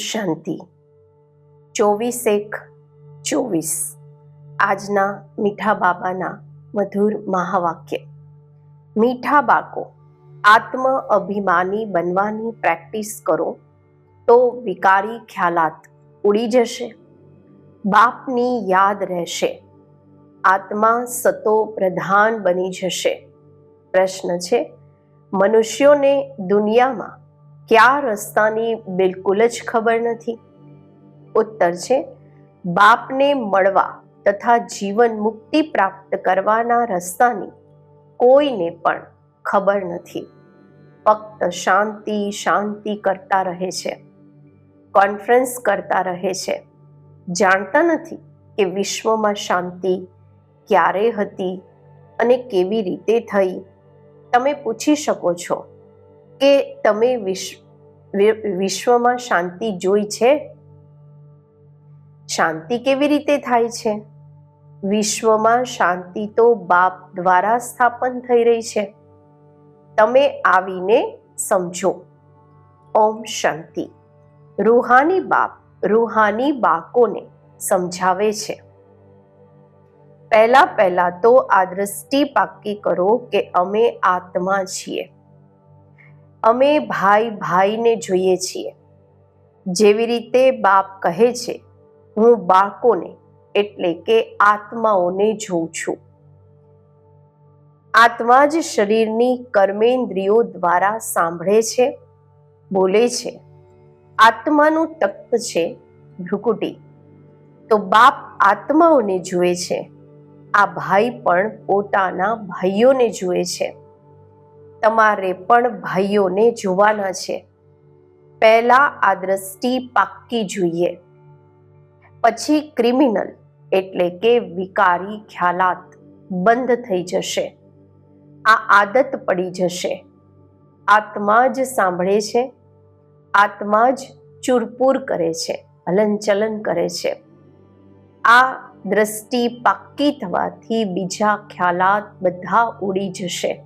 શાંતિ. ચોવીસ એક ચોવીસ. આજના મીઠા બાબાના મધુર મહાવાક્ય. મીઠા બાકો આત્મ અભિમાની બનવાની પ્રેક્ટિસ કરો, તો વિકારી ખ્યાલાત ઉડી જશે. બાપની યાદ રહેશે. આત્મા સતો પ્રધાન બની જશે. પ્રશ્ન છે, મનુષ્યોને દુનિયામાં કયા રસ્તાની બિલકુલ જ ખબર નથી. ઉત્તર છે, બાપને મળવા તથા જીવન મુક્તિ પ્રાપ્ત કરવાના રસ્તાની કોઈને પણ ખબર નથી. ફક્ત શાંતિ શાંતિ કરતા રહે છે, કોન્ફરન્સ કરતા રહે છે. જાણતા નથી કે વિશ્વમાં શાંતિ ક્યારે હતી અને કેવી રીતે થઈ. તમે પૂછી શકો છો કે તમે વિશ્વ વિશ્વમાં શાંતિ જોઈ છે? શાંતિ કેવી રીતે થાય છે? વિશ્વમાં શાંતિ તો બાપ દ્વારા સ્થાપન થઈ રહી છે. તમે આવીને સમજો. ઓમ શાંતિ. રૂહાની બાપ, રૂહાની બાકોને સમજાવે છે. પહેલા પહેલા તો આ દ્રષ્ટિ પાક્કી કરો કે અમે આત્મા છીએ. અમે ભાઈ ભાઈને જોઈએ છીએ. જેવી રીતે બાપ કહે છે, હું બાળકોને એટલે કે આત્માઓને જોઉં છું. આત્મા જ શરીરની કર્મેન્દ્રિયો દ્વારા સાંભળે છે, બોલે છે. આત્માનું તખ્ત છે ભ્રુકુટી. તો બાપ આત્માઓને જુએ છે. આ ભાઈ પણ પોતાના ભાઈઓને જુએ છે. તમારે પણ ભાઈઓને જોવાના છે. પહેલા આ દ્રષ્ટિ પાક્કી જોઈએ. પછી ક્રિમિનલ એટલે કે વિકારી ખ્યાલાત બંધ થઈ જશે. આ આદત પડી જશે. આત્મા જ સાંભળે છે. આત્મા જ ચૂરપૂર કરે છે, હલનચલન કરે છે. આ દ્રષ્ટિ પાક્કી થવાથી બીજા ખ્યાલાત બધા ઉડી જશે.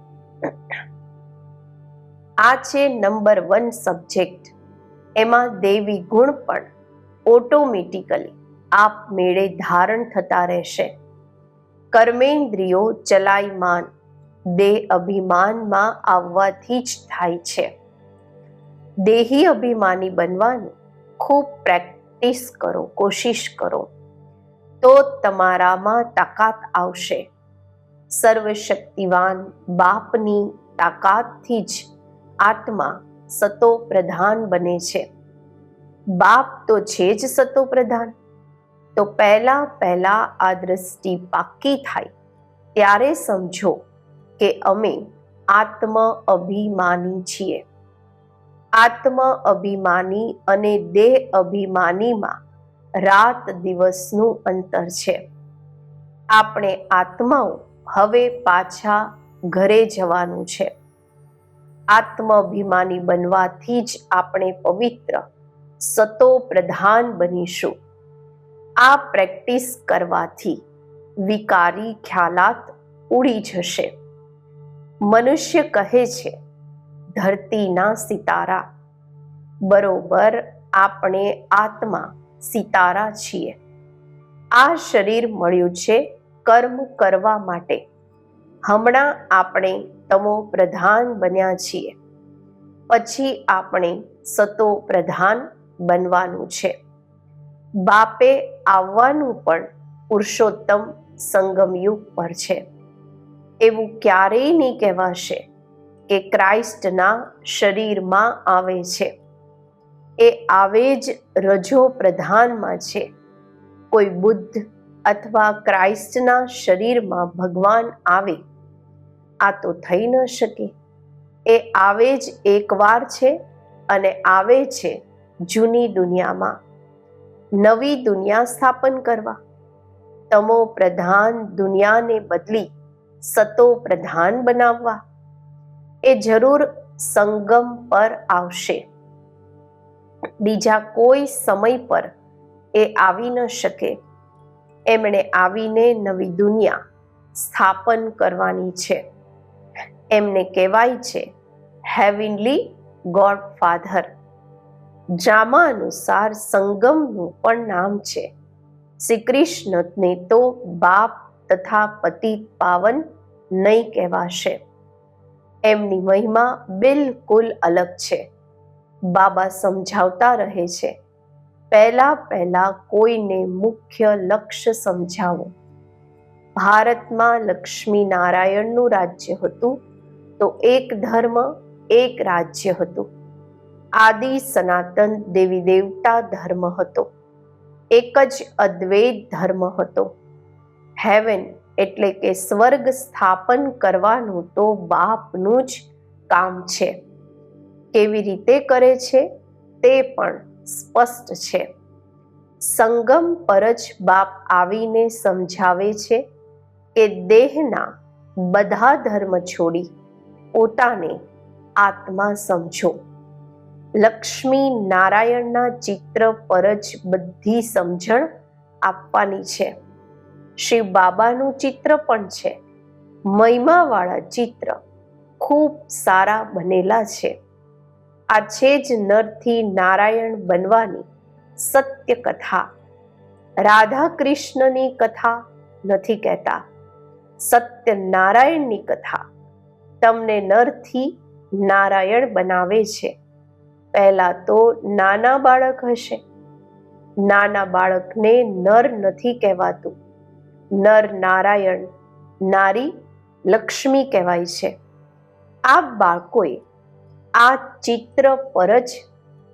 આ છે નંબર વન સબ્જેક્ટ. એમાં દેવી ગુણ પણ ઓટોમેટિકલી આપ મેળે ધારણ થતા રહેશે. કર્મેન્દ્રિયો ચલાયમાન દેહ અભિમાનમાં આવવાથી જ થાય છે. દેહી અભિમાની બનવાની ખૂબ પ્રેક્ટિસ કરો, કોશિશ કરો. તો તમારામાં તાકાત આવશે. સર્વશક્તિવાન બાપની તાકાતથી જ આત્મા સતો પ્રધાન બને છે. બાપ તો છે જ સતો પ્રધાન. તો પહેલા પહેલા આ દ્રષ્ટિ પાક્કી થાય. ત્યારે સમજો કે અમે આત્મ અભિમાની છીએ. આત્મ અભિમાની અને દેહ અભિમાનીમાં રાત દિવસનું અંતર છે. આપણે આત્માઓ હવે પાછા ઘરે જવાનું છે. આત્માભિમાની બનવાથી જ આપણે પવિત્ર, સતો પ્રધાન બનીશું. આ પ્રેક્ટિસ કરવાથી વિકારી ખ્યાલાત ઉડી જશે. મનુષ્ય કહે છે, ધરતીના સિતારા. બરોબર, આપણે આત્મા સિતારા છીએ. આ શરીર મળ્યું છે કર્મ કરવા માટે. હમણાં આપણે તમો પ્રધાન બન્યા છીએ. પછી આપણે સતો પ્રધાન બનવાનું છે. બાપે આવવાનું પણ પુરુષોત્તમ સંગમયુગ પર છે. એવું ક્યારેય નહીં કહેવાશે કે ક્રાઇસ્ટના શરીરમાં આવે છે. એ આવે જ રજો પ્રધાનમાં છે. કોઈ બુદ્ધ અથવા ક્રાઇસ્ટના શરીરમાં ભગવાન આવે આ તો થઈ ન શકે. એ આવે જ એકવાર છે અને આવે છે જૂની દુનિયામાં. નવી દુનિયા સ્થાપન કરવા. તમો પ્રધાન દુનિયાને બદલી સતો પ્રધાન બનાવવા. એ જરૂર સંગમ પર આવશે. બીજા કોઈ સમય પર એ આવી ન શકે. એમણે આવીને નવી દુનિયા સ્થાપન કરવાની છે. એમને કહેવાય છે હેવિનલી ગોડ ફાધર જામા અનુસાર સંગમનું પણ નામ છે. શ્રી કૃષ્ણને તો બાપ તથા પતિ પાવન નહીં કહેવાશે. એમની મહિમા બિલકુલ અલગ છે. બાબા સમજાવતા રહે છે, પહેલા પહેલા કોઈને મુખ્ય લક્ષ્ય સમજાવો. ભારતમાં લક્ષ્મી નારાયણનું રાજ્ય હતું તો એક ધર્મ, એક રાજ્ય હતું. આદિ, સનાતન, દેવી, દેવતા ધર્મ હતો. એક જ અદ્વૈત ધર્મ હતો. હેવન એટલે કે સ્વર્ગ સ્થાપન કરવાનું તો બાપનું જ કામ છે. કેવી રીતે કરે છે? તે પણ સ્પષ્ટ છે. સંગમ પર જ બાપ આવીને સમજાવે છે કે દેહના બધા ધર્મ છોડી પોતાને આત્મા સમજો. લક્ષ્મી નારાયણના ચિત્ર પર જ બધી સમજણ આપવાની છે. શિવ બાબાનું ચિત્ર પણ છે. મહિમાવાળા ચિત્ર ખૂબ સારા બનેલા છે. આ છે જ નરથી નારાયણ બનવાની સત્ય કથા. રાધા કૃષ્ણની કથા નથી કહેતા. સત્ય નારાયણની કથા તમને નરથી નારાયણ બનાવે છે. પહેલા તો નાના બાળક હશે. નાના બાળકને નર નથી કહેવાતું. નર નારાયણ, નારી લક્ષ્મી કહેવાય છે. આ બાળકોએ આ ચિત્ર પર જ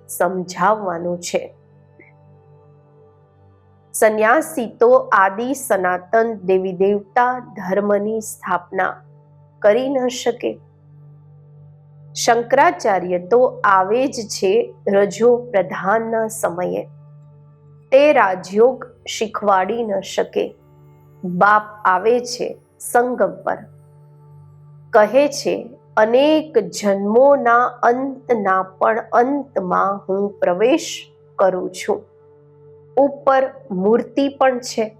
સમજાવવાનું છે. સંન્યાસી તો આદિ સનાતન દેવી દેવતા ધર્મની સ્થાપના કરી ન શકે. શંકરાચાર્ય તો આવે જ છે રજો પ્રધાનના સમયે. તે રાજયોગ શીખવાડી ન શકે. બાપ આવે છે સંગમ પર. કહે છે, અનેક જન્મોના અંતના પણ અંતમાં હું પ્રવેશ કરું છું. ઉપર મૂર્તિ પણ છે.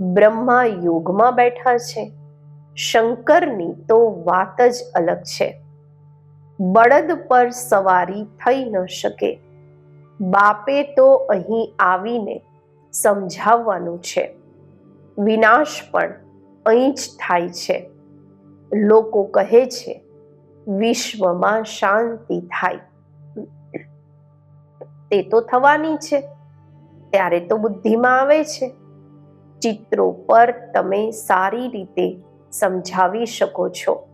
બ્રહ્મા યોગમાં બેઠા છે. શંકરની તો વાત જ અલગ છે. બળદ પર સવારી થઈ ન શકે. બાપે તો અહીં આવીને સમજાવવાનું છે. વિનાશ પણ અહીં જ થાય છે. લોકો કહે છે, વિશ્વમાં શાંતિ થાય. તે તો થવાની છે. ત્યારે તો બુદ્ધિમાં આવે છે. ચિત્રો પર તમે સારી રીતે સમજાવી શકો છો.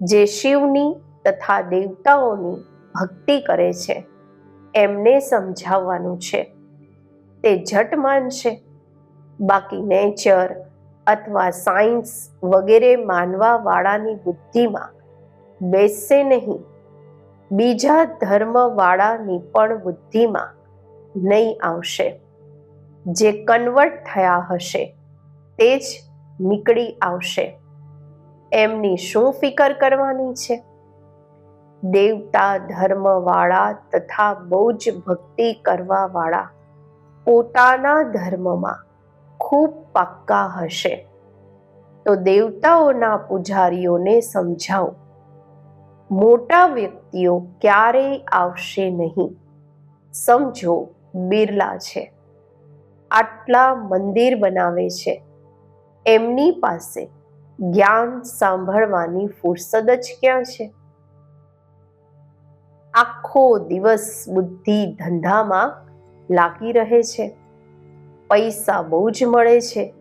જે શિવની તથા દેવતાઓની ભક્તિ કરે છે, એમને સમજાવવાનું છે. તે ઝટ માનશે બાકી નેચર અથવા સાયન્સ વગેરે માનવા વાળાની બુદ્ધિમાં બેસશે નહીં. બીજા ધર્મવાળાની પણ બુદ્ધિમાં નહીં આવશે. જે કન્વર્ટ થયા હશે, તે જ નીકળી આવશે. એમની શું ફિકર કરવાની છે? દેવતા ધર્મવાળા તથા બહુ જ ભક્તિ કરવાવાળા પોતાના ધર્મમાં ખૂબ પાક્કા હશે. તો દેવતાઓના પૂજારીઓને સમજાવો. મોટા વ્યક્તિઓ ક્યારેય આવશે નહીં. સમજો, બિરલા છે. આટલા મંદિર બનાવે છે. એમની પાસે જ્ઞાન સાંભળવાની ફુરસદ જ ક્યાં છે? આખો દિવસ બુદ્ધિ ધંધામાં લાગી રહે છે. પૈસા બહુ જ મળે છે.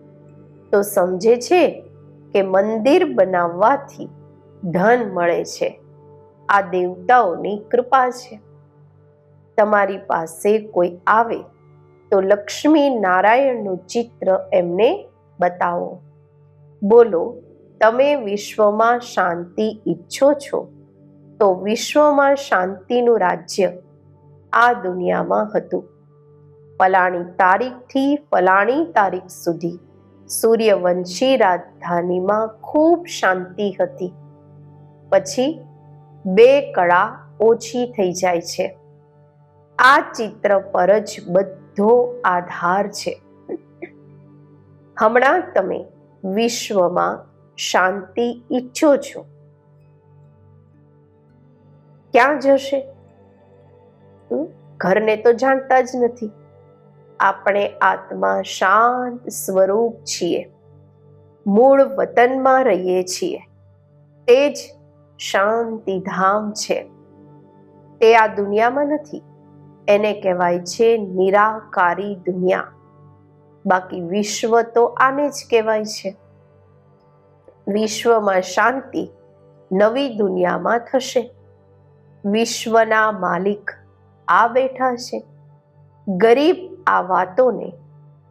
તો સમજે છે કે મંદિર બનાવવાથી ધન મળે છે. આ દેવતાઓની કૃપા છે. તમારી પાસે કોઈ આવે તો લક્ષ્મી નારાયણનું ચિત્ર એમને બતાવો. બોલો, તમે વિશ્વમાં શાંતિ ઈચ્છો છો? તો વિશ્વમાં શાંતિનું રાજ્ય આ દુનિયામાં હતું. ફલાણી તારીખથી ફલાણી તારીખ સુધી સૂર્યવંશી રાજધાનીમાં ખૂબ શાંતિ હતી. પછી બે કળા ઓછી થઈ જાય છે. આ ચિત્ર પર જ બધો આધાર છે. હમણાં તમે વિશ્વમાં શાંતિ ઈચ્છો છો. ક્યાં જશે? ઘરને તો જાણતા જ નથી. આપણે આત્મા શાંત સ્વરૂપ છીએ. મૂળ વતનમાં રહીએ છીએ. તે જ શાંતિધામ છે. તે આ દુનિયામાં નથી. એને કહેવાય છે નિરાકારી દુનિયા. બાકી વિશ્વ તો આને જ કહેવાય છે. વિશ્વમાં શાંતિ નવી દુનિયામાં થશે. વિશ્વના માલિક આ બેઠા છે. ગરીબ આ વાતોને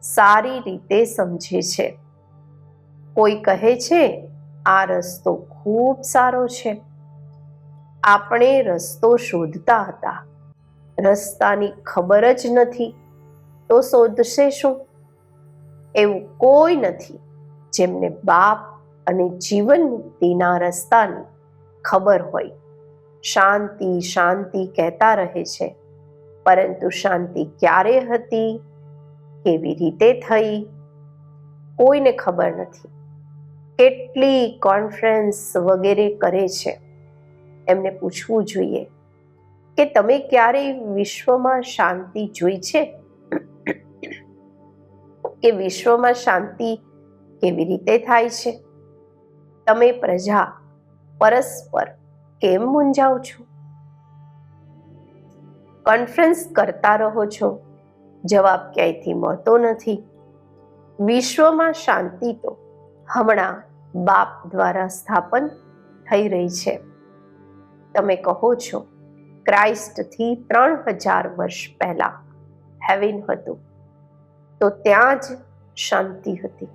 સારી રીતે સમજે છે. કોઈ કહે છે, આ રસ્તો ખૂબ સારો છે. આપણે રસ્તો શોધતા હતા. રસ્તાની ખબર જ નથી. તો શોધશે શું? એવું કોઈ નથી. જેમને બાપ અને જીવન મુક્તિના રસ્તાની ખબર હોય. શાંતિ શાંતિ કહેતા રહે છે. પરંતુ શાંતિ ક્યારે હતી? કેવી રીતે થઈ? કોઈને ખબર નથી. કેટલી કોન્ફરન્સ વગેરે કરે છે. એમને પૂછવું જોઈએ કે તમે ક્યારેય વિશ્વમાં શાંતિ જોઈ છે? કે વિશ્વમાં શાંતિ કેવી રીતે થાય છે? તમે પ્રજા પરસ્પર કેમ મૂંઝાવ છો? કોન્ફરન્સ કરતા રહો છો. જવાબ ક્યાંયથી મળતો નથી? વિશ્વમાં શાંતિ તો હમણાં બાપ દ્વારા સ્થાપન થઈ રહી છે. તમે કહો છો, ક્રાઇસ્ટથી ત્રણ હજાર વર્ષ પહેલા હેવિન હતું. તો ત્યાં જ શાંતિ હતી.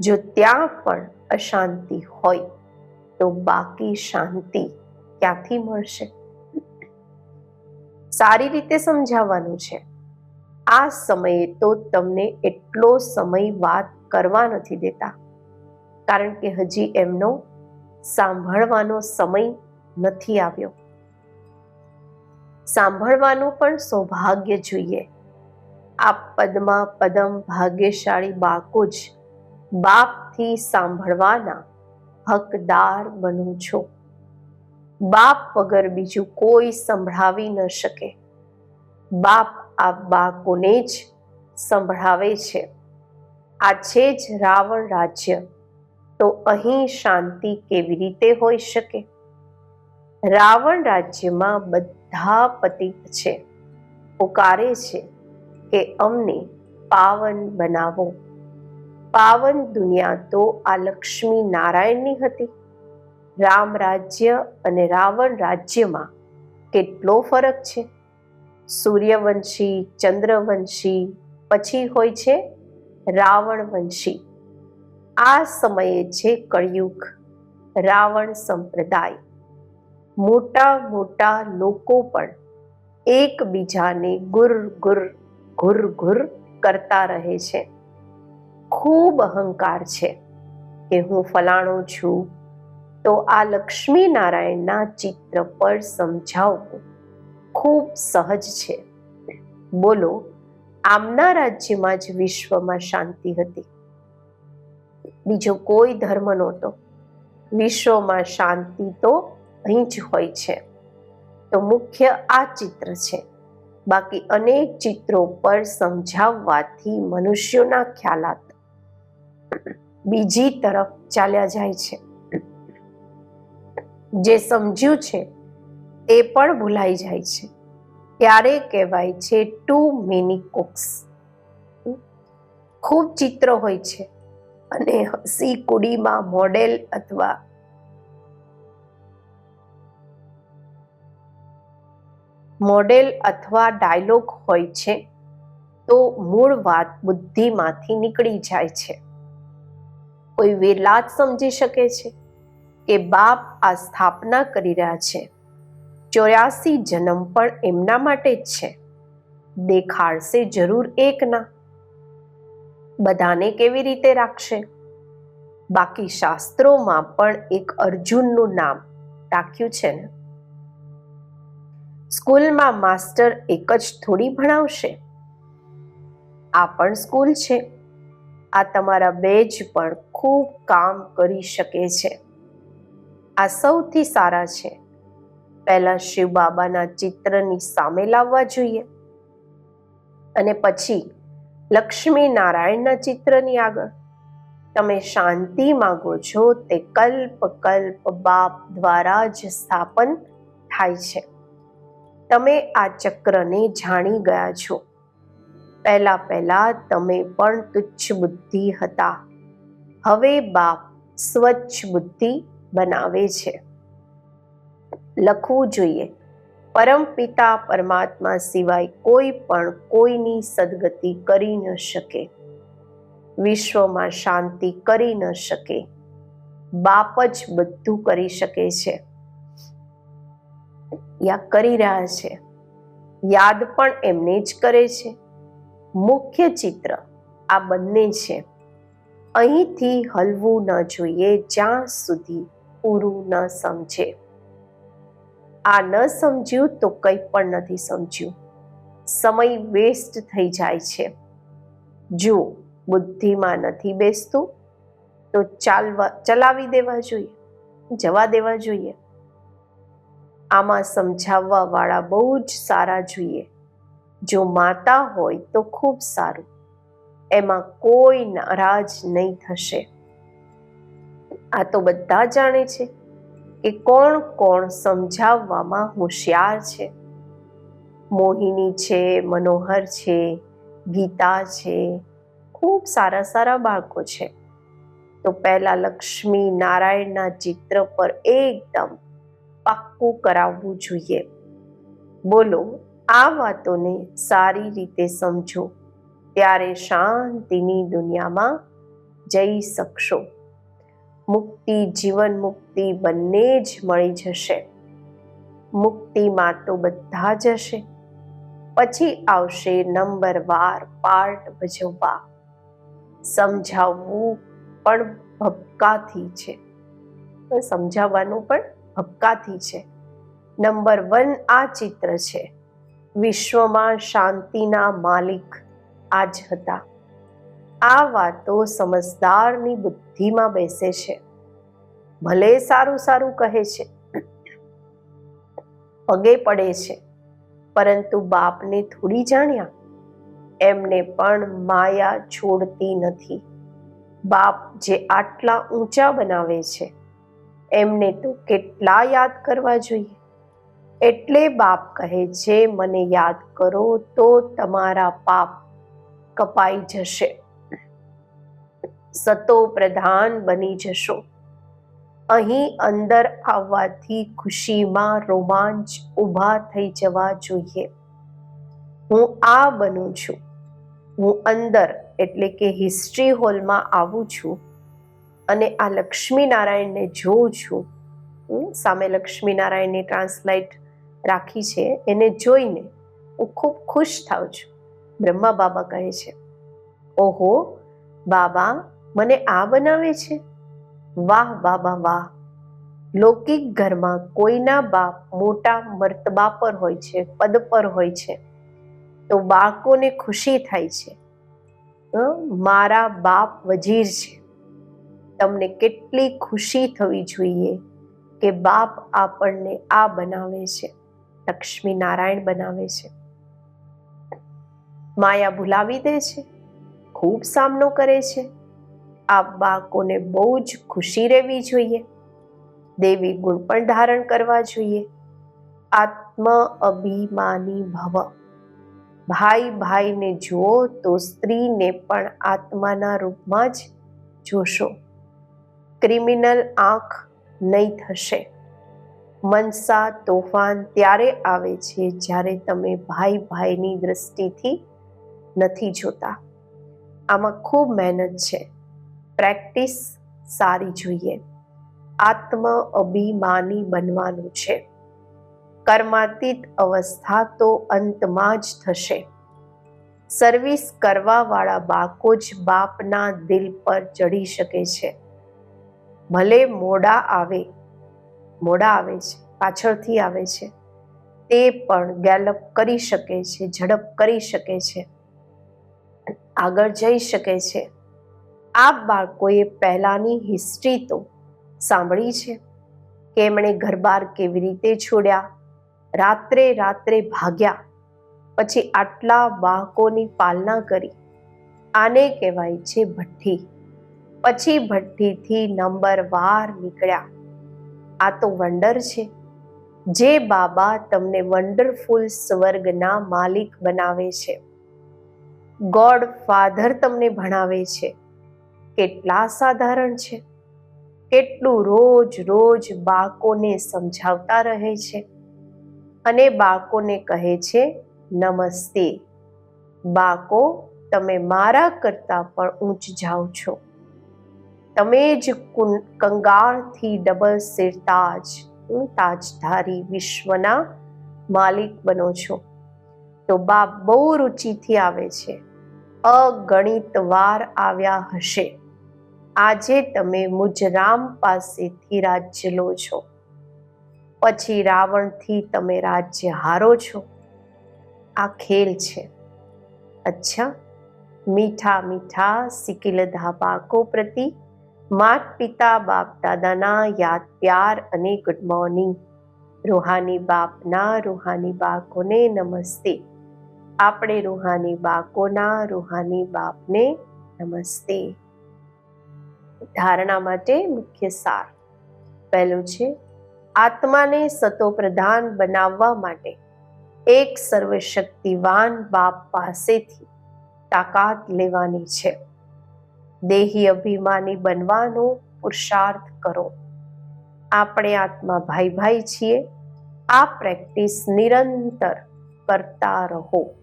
જો ત્યાં પણ અશાંતિ હોય, તો બાકી શાંતિ ક્યાંથી મળશે? સારી રીતે સમજાવવાનું છે. આ સમયે તો તમને એટલો સમય વાત કરવા નથી દેતા. કારણ કે હજી એમનો સાંભળવાનો સમય નથી આવ્યો. સાંભળવાનું પણ સૌભાગ્ય જોઈએ. આ પદમાં પદમ ભાગ્યશાળી બાળકો જ બાપથી સાંભળવાના હકદાર બનું છો. બાપ વગર બીજું કોઈ સંભળાવી ન શકે. બાપ આ બાળકોને જ સંભળાવે છે. આ છે જ રાવણ રાજ્ય. તો અહીં શાંતિ કેવી રીતે હોઈ શકે? રાવણ રાજ્યમાં બધા પતિત છે. પુકારે છે. કે અમને પાવન બનાવો. પાવન દુનિયા તો આ લક્ષ્મી નારાયણની હતી. રામ રાજ્ય અને રાવણ રાજ્યમાં કેટલો ફરક છે? સૂર્યવંશી, ચંદ્રવંશી, પછી હોય છે રાવણવંશી. આ સમયે છે કળિયુગ, રાવણ સંપ્રદાય, મોટા મોટા લોકો પણ એકબીજાને ગુર ગુર ઘુર ઘુર કરતા રહે છે. ખૂબ અહંકાર છે કે હું ફલાણો છું તો આ લક્ષ્મી નારાયણના ચિત્ર પર સમજાવવું ખૂબ સહજ છે. બોલો, આમના રાજ્યમાં જ વિશ્વમાં શાંતિ હતી? બીજો કોઈ ધર્મ નહોતો. વિશ્વમાં શાંતિ તો અહીં જ હોય છે. તો મુખ્ય આ ચિત્ર છે. બાકી અનેક ચિત્રો પર સમજાવવાથી મનુષ્યોના ખ્યાલાત બીજી તરફ ચાલ્યા જાય છે. જે સમજ્યું છે તે પણ ભૂલાઈ જાય છે. ત્યારે કહેવાય છે ટુ મેની કુક્સ ખૂબ ચિત્ર હોય છે અને હસી કુડીમાં મોડેલ અથવા મોડેલ અથવા ડાયલોગ હોય છે, તો મૂળ વાત બુદ્ધિમાંથી નીકળી જાય છે. કોઈ વેલા સમજી શકે છે કે બાપ આ સ્થાપના કરી રહ્યા છે. ચોર્યાસી જન્મ પણ એમના માટે જ છે. દેખાડશે જરૂર એકના બધાને કેવી રીતે રાખશે? બાકી શાસ્ત્રોમાં પણ એક અર્જુનનું નામ રાખ્યું છે ને? સ્કૂલમાં માસ્ટર એક જ થોડી ભણાવશે? આ પણ સ્કૂલ છે. આ તમારા બેજ પણ ખૂબ કામ કરી શકે છે. આ સૌથી સારા છે. પહેલા શિવ બાબાના ચિત્રની સામે લાવવા જોઈએ. અને પછી લક્ષ્મી નારાયણના ચિત્રની આગળ. તમે શાંતિ માંગો છો તે કલ્પ કલ્પ બાપ દ્વારા જ સ્થાપન થાય છે. તમે આ ચક્રને જાણી ગયા છો. પહેલા પહેલા તમે પણ તુચ્છ બુદ્ધિ હતા. હવે બાપ સ્વચ્છ બુદ્ધિ બનાવે છે. લખવું જોઈએ. પરમ પિતા પરમાત્મા સિવાય કોઈ પણ કોઈની સદગતિ કરી ન શકે. વિશ્વમાં શાંતિ કરી ન શકે. બાપ જ બધું કરી શકે છે. યા કરી રહ્યા છે. યાદ પણ એમને જ કરે છે. મુખ્ય ચિત્ર આ બંને છે. અહીંથી હલવું ન જોઈએ જ્યાં સુધી પૂરું ન સમજે. આ ન સમજ્યું તો કંઈ પણ નથી સમજ્યું. સમય વેસ્ટ થઈ જાય છે. જો બુદ્ધિમાં નથી બેસતું. તો ચાલવા, ચલાવી દેવા જોઈએ. જવા દેવા જોઈએ. આમાં સમજાવવા વાળા બહુ જ સારા જોઈએ. જો માતા હોય તો ખૂબ સારું. એમાં કોઈ નારાજ નહીં થશે. આ તો બધા જાણે છે કે કોણ કોણ સમજાવવામાં હોશિયાર છે. મોહિની છે, મનોહર છે, ગીતા છે, ખૂબ સારા સારા બાળકો છે. તો પહેલાં લક્ષ્મી નારાયણના ચિત્ર પર એકદમ પાક્કું કરાવવું જોઈએ. બોલો, આ વાતોને સારી રીતે સમજો. ત્યારે શાંતિની દુનિયામાં જઈ શકશો. મુક્તિ, જીવન મુક્તિ બંને જ મળી જશે. મુક્તિમાં તો બધા જશે પછી આવશે નંબર વાર પાર્ટ ભજવવા. સમજાવવું પણ ભપકાથી છે. સમજાવવાનું પણ ભપકાથી છે. નંબર વન આ ચિત્ર છે. વિશ્વમાં શાંતિના માલિક આ જ હતા. આ વાતો સમજદારની બુદ્ધિમાં બેસે છે. ભલે સારું સારું કહે છે. પગે પડે છે. પરંતુ બાપને થોડી જાણ્યા. એમને પણ માયા છોડતી નથી. બાપ જે આટલા ઊંચા બનાવે છે. એમને તો કેટલા યાદ કરવા જોઈએ? એટલે બાપ કહે છે, મને યાદ કરો તો તમારા પાપ કપાઈ જશે. સતો પ્રધાન બની જશો. અહીં અંદર આવવાથી ખુશીમાં રોમાંચ ઊભા થઈ જવા જોઈએ. હું આ બનું છું. હું અંદર, એટલે કે હિસ્ટ્રી હોલમાં આવું છું અને આ લક્ષ્મી નારાયણને જોઉં છું. સામે લક્ષ્મી ટ્રાન્સલેટ રાખી છે. એને જોઈને હું ખૂબ ખુશ થાઉં છું. બ્રહ્મા બાબા કહે છે, ઓહો, બાબા, મને આ બનાવે છે? વાહ, બાબા, વાહ. લૌકિક ઘરમાં કોઈના બાપ મોટા મર્તબા પર હોય છે, પદ પર હોય છે, તો બાળકોને ખુશી થાય છે. મારા બાપ વજીર છે. તમને કેટલી ખુશી થવી જોઈએ કે બાપ આપણને આ બનાવે છે, લક્ષ્મી નારાયણ બનાવે છે. માયા ભૂલાવી દે છે, ખૂબ સામનો કરે છે. આ બાળકોને બહુ જ ખુશી રહેવી જોઈએ. દેવી ગુણ પણ ધારણ કરવા જોઈએ. આત્મ અભિમાની ભવ. ભાઈ ભાઈને જુઓ તો સ્ત્રીને પણ આત્માના રૂપમાં જ જોશો. ક્રિમિનલ આંખ નહીં થશે. મનસા તોફાન ત્યારે આવે છે જ્યારે તમે ભાઈ ભાઈની દ્રષ્ટિથી નથી જોતા. આમાં ખૂબ મહેનત છે. પ્રેક્ટિસ સારી જોઈએ. આત્મ અભિમાની બનવાનું છે. કર્માતીત અવસ્થા તો અંતમાં જ થશે. સર્વિસ કરવાવાળા બાળકો જ બાપના દિલ પર ચડી શકે છે. ભલે મોડા આવે મોડા આવે છે, પાછળથી આવે છે, તે પણ ગેલપ કરી શકે છે, ઝડપ કરી શકે છે, આગળ જઈ શકે છે. આ બાળકોએ પહેલાની હિસ્ટ્રી તો સાંભળી છે. કે એમણે ઘરબાર કેવી રીતે છોડ્યા, રાત્રે રાત્રે ભાગ્યા, પછી આટલા બાળકોની પાલના કરી. આને કહેવાય છે ભઠ્ઠી. પછી ભઠ્ઠીથી નંબર વાર નીકળ્યા. આ તો વંડર છે. જે બાબા તમને વન્ડરફુલ સ્વર્ગના માલિક બનાવે છે. ગોડ ફાધર તમને ભણાવે છે. કેટલા સાધારણ છે. કેટલું રોજ રોજ બાળકોને સમજાવતા રહે છે. અને બાળકોને કહે છે, નમસ્તે. બાળકો, તમે મારા કરતાં પણ ઊંચ જાઓ છો. તમે જ કંગાળથી ડબલ સિર તાજ હું તાજધારી વિશ્વના માલિક બનો છો. તો બાપ બહુ રુચિથી આવે છે. અગણિત વાર આવ્યા હશે. આજે તમે મુજરામ પાસેથી રાજ્ય લો છો. પછી રાવણથી તમે રાજ્ય હારો છો. આ ખેલ છે. અચ્છા, મીઠા મીઠા સિકિલધા બાકો પ્રતિ માત પિતા બાપ દાદાના યાદ, પ્યાર અને ગુડ મોર્નિંગ રૂહાની બાપના રૂહાની બાળકોને નમસ્તે. આપણે રૂહાની બાકોના રૂહાની બાપને નમસ્તે. ધારણા માટે મુખ્ય સાર. પહેલું છે, આત્માને સતો પ્રધાન બનાવવા માટે એક સર્વશક્તિવાન બાપ પાસેથી તાકાત લેવાની છે. દેહી અભિમાની બનવાનો પુરુષાર્થ કરો. આપણે આત્મા ભાઈ ભાઈ છીએ. આ પ્રેક્ટિસ નિરંતર કરતા રહો.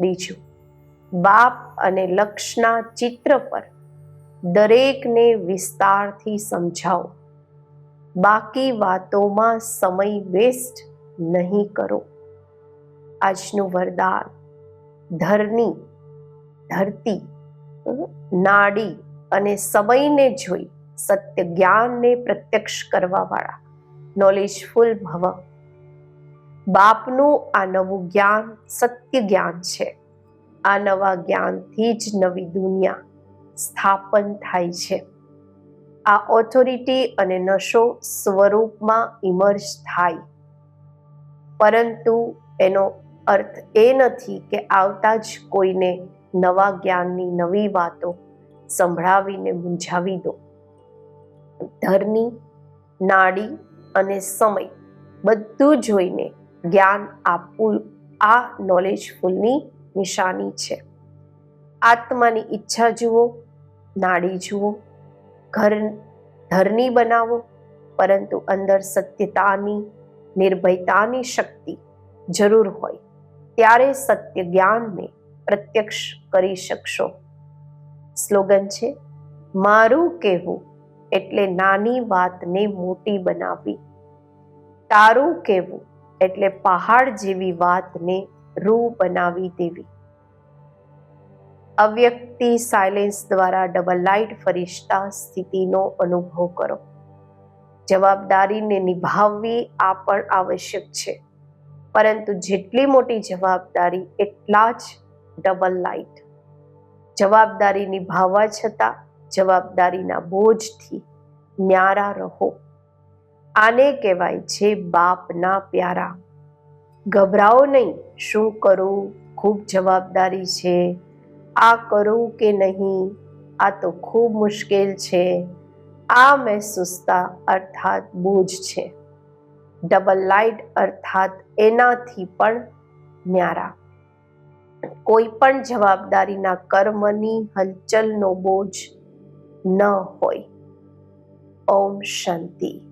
બીજું, બાપ અને લક્ષના ચિત્ર પર દરેકને વિસ્તારથી સમજાવો. બાકી વાતોમાં સમય વેસ્ટ નહીં કરો. આજનું વરદાન, ધરની, ધરતી નાડી અને સમયને જોઈ સત્ય જ્ઞાનને પ્રત્યક્ષ કરવા વાળા નોલેજફુલ ભવ. બાપનું આ નવું જ્ઞાન સત્ય જ્ઞાન છે. આ નવા જ્ઞાનથી જ નવી દુનિયા સ્થાપન થાય છે. આ ઓથોરિટી અને નશો સ્વરૂપમાં ઇમર્જ થાય. પરંતુ એનો અર્થ એ નથી કે આવતા જ કોઈને નવા જ્ઞાનની નવી વાતો સંભળાવીને મૂંઝાવી દો. ધરની નાડી અને સમય બધું જોઈને જ્ઞાન આપવું આ નોલેજફુલની નિશાની છે. આત્માની ઈચ્છા જુઓ, નાડી જુઓ, ઘર, ધરની બનાવો, પરંતુ અંદર સત્યતાની, નિર્ભયતાની શક્તિ જરૂર હોય, ત્યારે સત્ય જ્ઞાનને પ્રત્યક્ષ કરી શકશો. સ્લોગન છે, મારું કહેવું એટલે નાની વાતને મોટી બનાવવી. તારું કહેવું એટલે પહાડ જેવી વાતને રૂ બનાવી દેવી. અવ્યક્તિ સાયલેન્સ દ્વારા ડબલ લાઇટ ફરિશ્તા સ્થિતિનો અનુભવ કરો. જવાબદારીને નિભાવવી આ પણ આવશ્યક છે. પરંતુ જેટલી મોટી જવાબદારી, એટલા જ ડબલ લાઇટ જવાબદારી નિભાવવા છતાં જવાબદારીના બોજથી ન્યારા રહો. આને કહેવાય છે બાપના પ્યારા. ગભરાઓ નહીં, શું કરું? ખૂબ જવાબદારી છે. આ કરું કે નહીં? આ તો ખૂબ મુશ્કેલ છે. આ મહેસૂસતા અર્થાત બોજ છે. ડબલ લાઇટ અર્થાત એનાથી પણ ન્યારા. કોઈ પણ જવાબદારીના કર્મની હલચલનો બોજ ન હોય. ઓમ શાંતિ.